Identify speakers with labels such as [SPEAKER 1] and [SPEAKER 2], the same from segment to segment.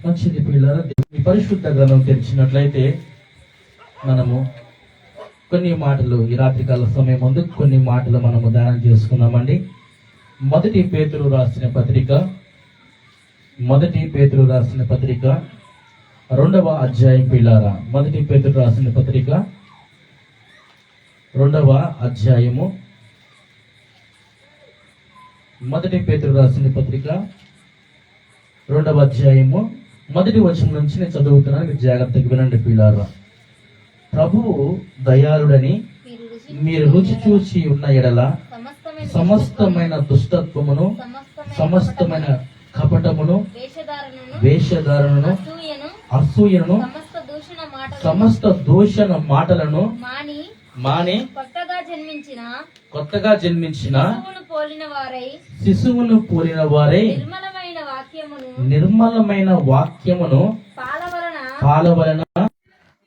[SPEAKER 1] మంచిది పిల్లల పరిశుద్ధ గ్రంథం తెరిచినట్లయితే మనము కొన్ని మాటలు ఈ రాత్రికాల సమయం ముందు కొన్ని మాటలు మనము ధ్యానం చేసుకుందామండి. మొదటి పేతురు రాసిన పత్రిక మొదటి పేతులు రాసిన పత్రిక రెండవ అధ్యాయం పిల్లారా మొదటి పేతులు రాసిన పత్రిక రెండవ అధ్యాయము మొదటి పేతులు రాసిన పత్రిక రెండవ అధ్యాయము మొదటి వచనం నుంచి నేను చదువుతున్నాను మీరు జాగ్రత్తగా వినండి పిల్లారా ప్రభువు దయాళుడని
[SPEAKER 2] మీరు రుచి
[SPEAKER 1] చూసి ఉన్న ఎడల
[SPEAKER 2] సమస్తమైన
[SPEAKER 1] దుష్టత్వమును
[SPEAKER 2] సమస్తమైన
[SPEAKER 1] కపటమును
[SPEAKER 2] వేషధారణను అసూయను సమస్త దూషణ
[SPEAKER 1] మాటలను
[SPEAKER 2] మాని కొత్తగా జన్మించిన
[SPEAKER 1] కొత్తగా జన్మించిన
[SPEAKER 2] శిశువును పోలిన వారై
[SPEAKER 1] శిశువును పూరిన వారే
[SPEAKER 2] నిర్మలమైన వాక్యమును పాల వలన
[SPEAKER 1] పాలవలన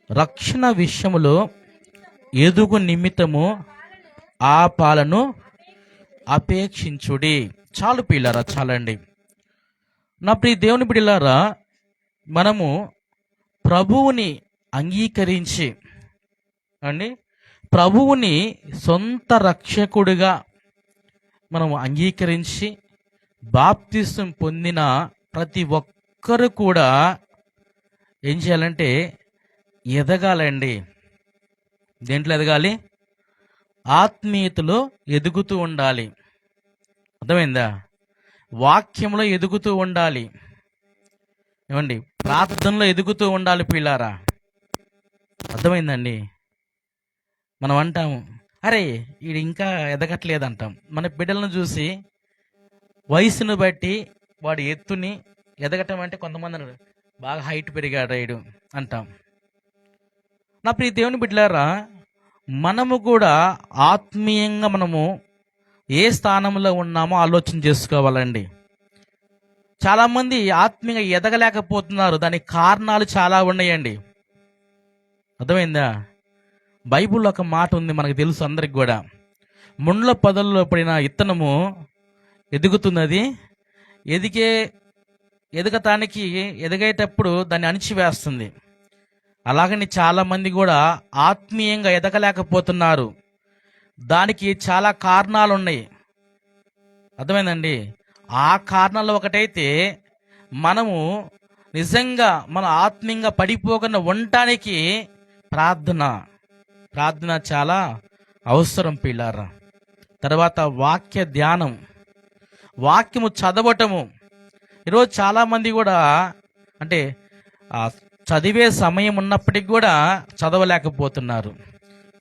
[SPEAKER 1] రక్షణ విషయములో ఎదుగు నిమిత్తము ఆ పాలను అపేక్షించుడి. చాలు పిల్లరా చాలండి. నా ప్రియ దేవుని బిడ్డలారా మనము ప్రభువుని అంగీకరించి అండి ప్రభువుని సొంత రక్షకుడిగా మనము అంగీకరించి బాప్తిసం పొందిన ప్రతి ఒక్కరు కూడా ఏం చేయాలంటే ఎదగాలండి. దేంట్లో ఎదగాలి? ఆత్మీయతలో ఎదుగుతూ ఉండాలి. అర్థమైందా? వాక్యంలో ఎదుగుతూ ఉండాలి. ఏమండి? ప్రార్థనలో ఎదుగుతూ ఉండాలి పిల్లారా? అర్థమైందండి? మనం అంటాము అరే వీడు ఇంకా ఎదగట్లేదు అంటాం మన బిడ్డలను చూసి వయసును బట్టి వాడి ఎత్తుని ఎదగటం అంటే కొంతమంది బాగా హైట్ పెరిగాడు వీడు అంటాం. నా ప్రియ దేవుని బిడ్డలారా మనము కూడా ఆత్మీయంగా మనము ఏ స్థానంలో ఉన్నామో ఆలోచన చేసుకోవాలండి. చాలామంది ఆత్మీయంగా ఎదగలేకపోతున్నారు దానికి కారణాలు చాలా ఉన్నాయండి. అర్థమైందా? బైబిల్లో ఒక మాట ఉంది మనకు తెలుసు అందరికి కూడా. ముండ్ల పొదల్లో పడిన ఇత్తనము ఎదుగుతున్నది. ఎదిగే ఎదగటానికి ఎదిగేటప్పుడు దాన్ని అణిచివేస్తుంది. అలాగని చాలామంది కూడా ఆత్మీయంగా ఎదగలేకపోతున్నారు. దానికి చాలా కారణాలు ఉన్నాయి అర్థమైందండి? ఆ కారణాలు ఒకటైతే మనము నిజంగా మన ఆత్మీయంగా పడిపోకుండా ఉండటానికి ప్రార్థన. ప్రార్థన చాలా అవసరం పిల్లారా. తర్వాత వాక్య ధ్యానం. వాక్యము చదవటము. ఈరోజు చాలామంది కూడా అంటే చదివే సమయం ఉన్నప్పటికి కూడా చదవలేకపోతున్నారు.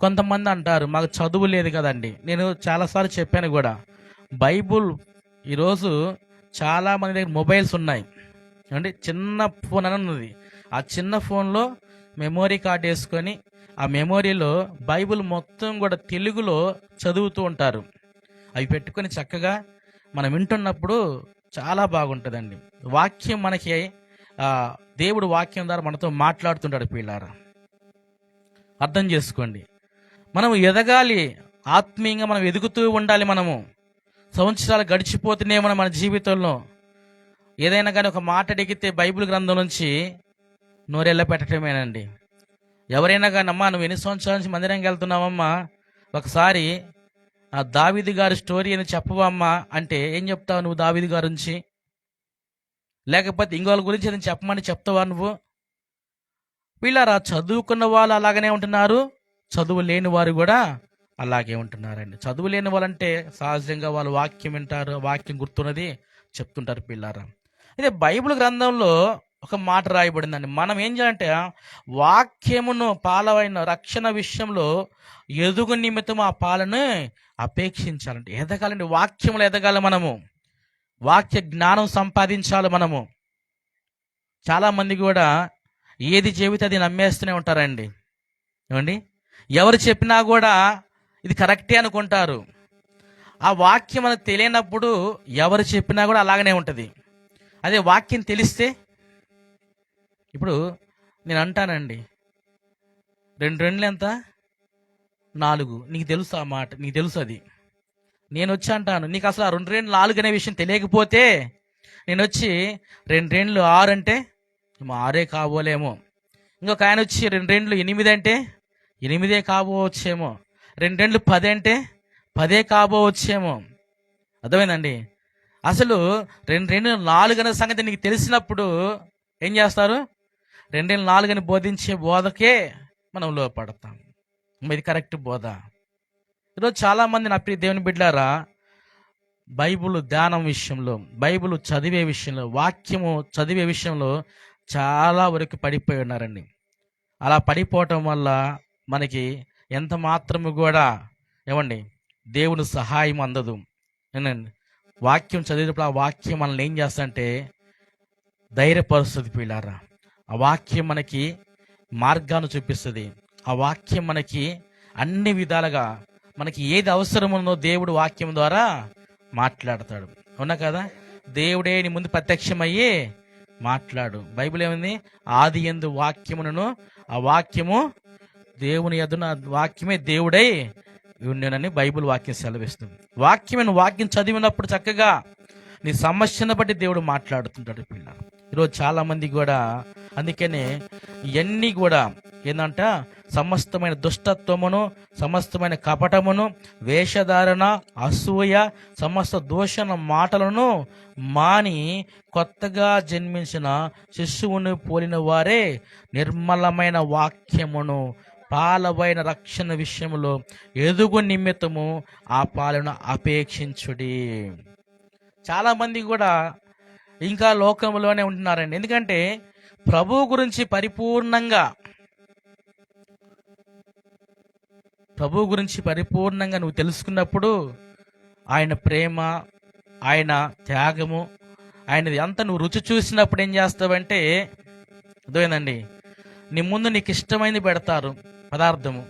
[SPEAKER 1] కొంతమంది అంటారు మాకు చదువు లేదు కదండి. నేను చాలాసార్లు చెప్పాను కూడా. బైబుల్ ఈరోజు చాలా మంది దగ్గర మొబైల్స్ ఉన్నాయి. అంటే చిన్న ఫోన్ అని ఉన్నది. ఆ చిన్న ఫోన్లో మెమొరీ కార్డ్ వేసుకొని ఆ మెమొరీలో బైబిల్ మొత్తం కూడా తెలుగులో చదువుతూ ఉంటారు. అవి పెట్టుకొని చక్కగా మనం వింటున్నప్పుడు చాలా బాగుంటుందండి. వాక్యం మనకి దేవుడు వాక్యం ద్వారా మనతో మాట్లాడుతుంటాడు పిల్లారా అర్థం చేసుకోండి. మనం ఎదగాలి ఆత్మీయంగా మనం ఎదుగుతూ ఉండాలి మనము. సంవత్సరాలు గడిచిపోతూనే మనం మన జీవితంలో. ఏదైనా కానీ ఒక మాట అడిగితే బైబిల్ గ్రంథం నుంచి నోరెళ్ళ పెట్టడమేనండి ఎవరైనా కానీ అమ్మా నువ్వు ఎన్ని సంవత్సరాల నుంచి మందిరంకి వెళ్తున్నావమ్మా? ఒకసారి ఆ దావిది గారి స్టోరీ అని చెప్పవమ్మా అంటే ఏం చెప్తావు నువ్వు దావిది గారి నుంచి? లేకపోతే ఇంకోళ్ళ గురించి ఏదైనా చెప్పమని చెప్తావా నువ్వు? వీళ్ళారా చదువుకున్న వాళ్ళు అలాగనే ఉంటున్నారు? చదువు లేని వారు కూడా అలాగే ఉంటున్నారండి. చదువు లేని వాళ్ళంటే సహజంగా వాళ్ళు వాక్యం వింటారు వాక్యం గుర్తున్నది చెప్తుంటారు పిల్లారా. అయితే బైబిల్ గ్రంథంలో ఒక మాట రాయబడిందండి. మనం ఏం చేయాలంటే వాక్యమును పాలవైన రక్షణ విషయంలో ఎదుగు నిమిత్తం ఆ పాలను అపేక్షించాలంటే ఎదగాలండి. వాక్యములు ఎదగాలి మనము. వాక్య జ్ఞానం సంపాదించాలి మనము. చాలా మంది కూడా ఏది చెబితే అది నమ్మేస్తూనే ఉంటారండి. ఏమండి? ఎవరు చెప్పినా కూడా ఇది కరెక్టే అనుకుంటారు. ఆ వాక్యం మనకు తెలియనప్పుడు ఎవరు చెప్పినా కూడా అలాగనే ఉంటుంది. అదే వాక్యం తెలిస్తే ఇప్పుడు నేను అంటానండి. రెండు రెండ్లు ఎంత? నాలుగు. నీకు తెలుసు ఆ మాట. నీకు తెలుసు అది. నేను వచ్చి అంటాను నీకు అసలు ఆ రెండు రెండు నాలుగు అనే విషయం తెలియకపోతే నేను వచ్చి రెండు రెండ్లు ఆరు అంటే ఆరే కాబోలేమో. ఇంకొక ఆయన వచ్చి రెండు రెండ్లు ఎనిమిది అంటే ఎనిమిదే కాబోవచ్చేమో. రెండు రెండ్లు పది అంటే పదే కాబోవచ్చేమో. అర్థమైందండి? అసలు రెండు రెండు నాలుగు అనే సంగతి నీకు తెలిసినప్పుడు ఏం చేస్తారు? రెండు రెండు నాలుగు అని బోధించే బోధకే మనం లోపడతాం. ఇది కరెక్ట్ బోధ. ఈరోజు చాలామంది నా ప్రియ దేవుని బిడ్డారా బైబుల్ ధ్యానం విషయంలో బైబుల్ చదివే విషయంలో వాక్యము చదివే విషయంలో చాలా వరకు పడిపోయి ఉన్నారండి. అలా పడిపోవటం వల్ల మనకి ఎంత మాత్రము కూడా ఏమండి దేవుని సహాయం అందదు. ఏనండి వాక్యం చదివినప్పుడు ఆ వాక్యం మనల్ని ఏం చేస్తుందంటే ధైర్యపరుస్తుంది పిల్లారా ఆ వాక్యం మనకి మార్గాన్ని చూపిస్తుంది. ఆ వాక్యం మనకి అన్ని విధాలుగా మనకి ఏది అవసరముందో దేవుడు వాక్యం ద్వారా మాట్లాడతాడు. అవునా కదా? దేవుడే నీ ముందు ప్రత్యక్షమయ్యి మాట్లాడు. బైబిల్ ఏముంది? ఆది ఎందు వాక్యమును ఆ వాక్యము దేవుని ఎదున వాక్యమే దేవుడై ఉండేనని బైబిల్ వాక్యం సెలవిస్తుంది. వాక్యమైన వాక్యం చదివినప్పుడు చక్కగా నీ సమస్యను బట్టి దేవుడు మాట్లాడుతుంటాడు పిల్ల ఈరోజు చాలామంది కూడా అందుకనే ఇవన్నీ కూడా ఏంటంటే సమస్తమైన దుష్టత్వమును సమస్తమైన కపటమును వేషధారణ అసూయ సమస్త దూషణ మాటలను మాని కొత్తగా జన్మించిన శిశువును పోలిన వారే నిర్మలమైన వాక్యమును పాలవైన రక్షణ విషయంలో ఎదుగు నిమిత్తము ఆ పాలను అపేక్షించుడి. చాలామంది కూడా ఇంకా లోకంలోనే ఉంటున్నారండి. ఎందుకంటే ప్రభు గురించి పరిపూర్ణంగా ప్రభు గురించి పరిపూర్ణంగా నువ్వు తెలుసుకున్నప్పుడు ఆయన ప్రేమ ఆయన త్యాగము ఆయనది అంతా నువ్వు రుచి చూసినప్పుడు ఏం చేస్తావంటే అర్థమైందండి నీ ముందు నీకు ఇష్టమైనది పెడతారు పదార్థము.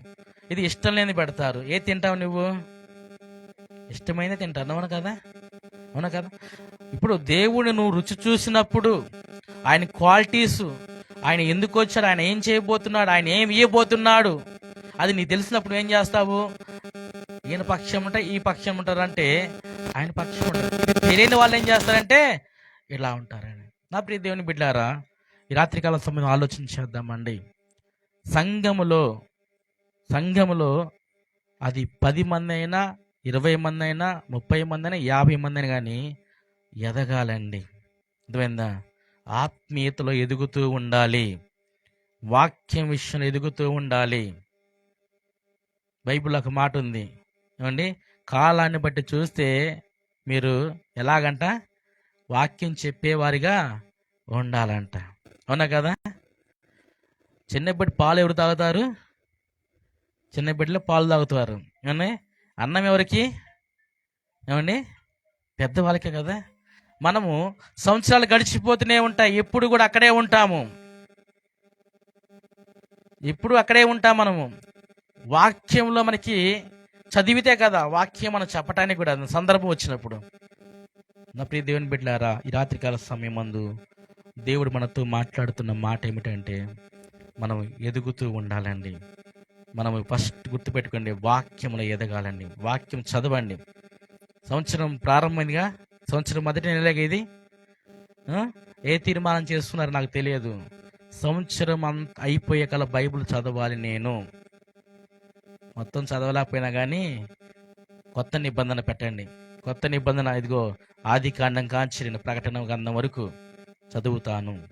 [SPEAKER 1] ఇది ఇష్టం లేని పెడతారు. ఏ తింటావు నువ్వు? ఇష్టమైనది తింటావు అవును కదా? అవునా కదా? ఇప్పుడు దేవుడు నువ్వు రుచి చూసినప్పుడు ఆయన క్వాలిటీసు ఆయన ఎందుకు వచ్చాడు ఆయన ఏం చేయబోతున్నాడు ఆయన ఏం ఇవ్వబోతున్నాడు అది నీకు తెలిసినప్పుడు ఏం చేస్తావు? ఈయన పక్షం ఉంటా ఈ పక్షం ఉంటారు అంటే ఆయన పక్షం ఉంటారు. తెలియని వాళ్ళు ఏం చేస్తారంటే ఇలా ఉంటారని. నా ప్రియ దేవుని బిడ్డారా ఈ రాత్రికాల సమయం ఆలోచించేద్దామండి సంఘములో సంఘములో అది పది మంది అయినా ఇరవై మంది అయినా ముప్పై మంది అయినా యాభై మంది అయినా కానీ ఎదగాలండి. అర్థమైందా ఆత్మీయతలో ఎదుగుతూ ఉండాలి. వాక్యం విషయంలో ఎదుగుతూ ఉండాలి. బైబిల్లో ఒక మాట ఉంది. ఏమండి? కాలాన్ని బట్టి చూస్తే మీరు ఎలాగంట? వాక్యం చెప్పేవారిగా ఉండాలంట. అవునా కదా? చిన్నప్పటి పాలు ఎవరు తాగుతారు? చిన్నప్పటిలో పాలు తాగుతారు. ఏమండి? అన్నం ఎవరికి? ఏమండి? పెద్దవాళ్ళకే కదా. మనము సంవత్సరాలు గడిచిపోతూనే ఉంటాయి. ఎప్పుడు కూడా అక్కడే ఉంటాము. ఎప్పుడు అక్కడే ఉంటాం మనము. వాక్యంలో మనకి చదివితే కదా వాక్యం మనం చెప్పటానికి కూడా సందర్భం వచ్చినప్పుడు. నా ప్రియ దేవుని బిడ్డారా ఈ రాత్రికాల సమయం మందు దేవుడు మనతో మాట్లాడుతున్న మాట ఏమిటంటే మనం ఎదుగుతూ ఉండాలండి. మనం ఫస్ట్ గుర్తుపెట్టుకోండి వాక్యంలో ఎదగాలండి. వాక్యం చదవండి. సంవత్సరం ప్రారంభమైందిగా? సంవత్సరం మొదటి నెలగా ఇది? ఏ తీర్మానం చేస్తున్నారో నాకు తెలియదు. సంవత్సరం అంత అయిపోయే కల బైబిల్ చదవాలి నేను. మొత్తం చదవలేకపోయినా కానీ కొత్త నిబంధన పెట్టండి. కొత్త నిబంధన ఇదిగో ఆది కాండం కాంచి నేను ప్రకటన గంధం వరకు చదువుతాను.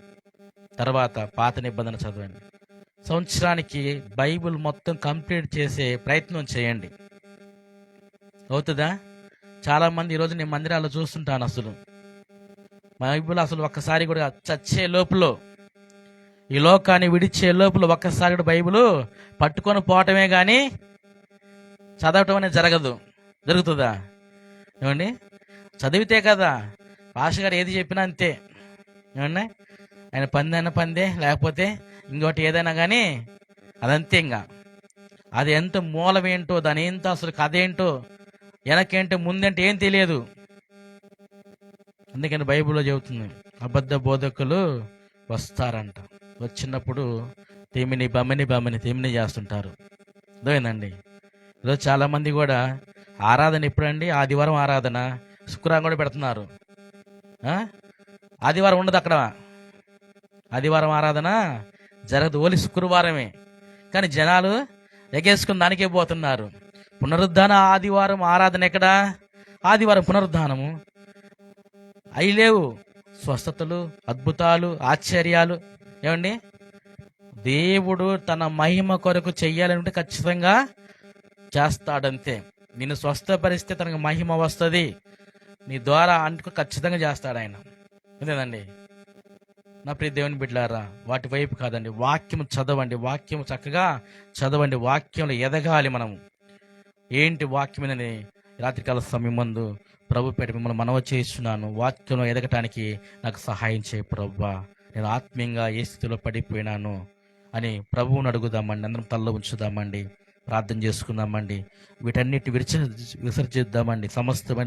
[SPEAKER 1] తర్వాత పాత నిబంధన చదవండి. సంవత్సరానికి బైబిల్ మొత్తం కంప్లీట్ చేసే ప్రయత్నం చేయండి. అవుతుందా? చాలామంది ఈరోజు నేను మందిరాల్లో చూస్తుంటాను అసలు. బైబిల్ అసలు ఒక్కసారి కూడా చచ్చే లోపల ఈ లోకాన్ని విడిచే లోపల ఒక్కసారి కూడా బైబిల్ పట్టుకొని పోవటమే కానీ చదవటం అనేది జరగదు. జరుగుతుందా? ఏమండి? చదివితే కదా భాష గారు ఏది చెప్పినా అంతే. ఏమండి? ఆయన పందైనా పందే లేకపోతే ఇంకోటి ఏదైనా కానీ అదంతే ఇంకా అది ఎంత మూలమేంటో దాని ఏంటో అసలు కథ ఏంటో వెనకేంటో ముందంటే ఏం తెలియదు. అందుకని బైబిల్లో చెబుతుంది అబద్ధ బోధకులు వస్తారంట. వచ్చినప్పుడు తేమిని బమ్మని బమ్మని తేమిని చేస్తుంటారు. అర్థమైందండి? ఈరోజు చాలామంది కూడా ఆరాధన ఎప్పుడండి? ఆదివారం ఆరాధన శుక్రవారం కూడా పెడుతున్నారు. ఆదివారం ఉండదు అక్కడ. ఆదివారం ఆరాధన జరగదు. ఓలి శుక్రవారమే. కానీ జనాలు ఎగేసుకుని దానికే పోతున్నారు. పునరుద్ధాన ఆదివారం ఆరాధన ఎక్కడా? ఆదివారం పునరుద్ధానము. అవి లేవు. స్వస్థతలు అద్భుతాలు ఆశ్చర్యాలు. ఏమండి? దేవుడు తన మహిమ కొరకు చెయ్యాలంటే ఖచ్చితంగా చేస్తాడంతే. నిన్ను స్వస్థపరిస్తే తనకు మహిమ వస్తుంది. నీ ద్వారా అంటూ ఖచ్చితంగా చేస్తాడు ఆయన. అంతేనండి? నా ప్రియ దేవుని బిడ్డారా వాటి వైపు కాదండి. వాక్యం చదవండి. వాక్యం చక్కగా చదవండి. వాక్యంలో ఎదగాలి మనము. ఏంటి వాక్యమేనని రాత్రికాల సమయం ముందు ప్రభు పేట మిమ్మల్ని మనవ చేస్తున్నాను. వాక్యంలో ఎదగటానికి నాకు సహాయం చేయ ప్రభా. నేను ఆత్మీయంగా ఏ స్థితిలో పడిపోయినాను అని ప్రభువుని అడుగుదామండి. అందరం తల్ల ఉంచుదామండి. ప్రార్థన చేసుకుందామండి. వీటన్నిటి విరిచ విసర్జిద్దామండి. సమస్తమైన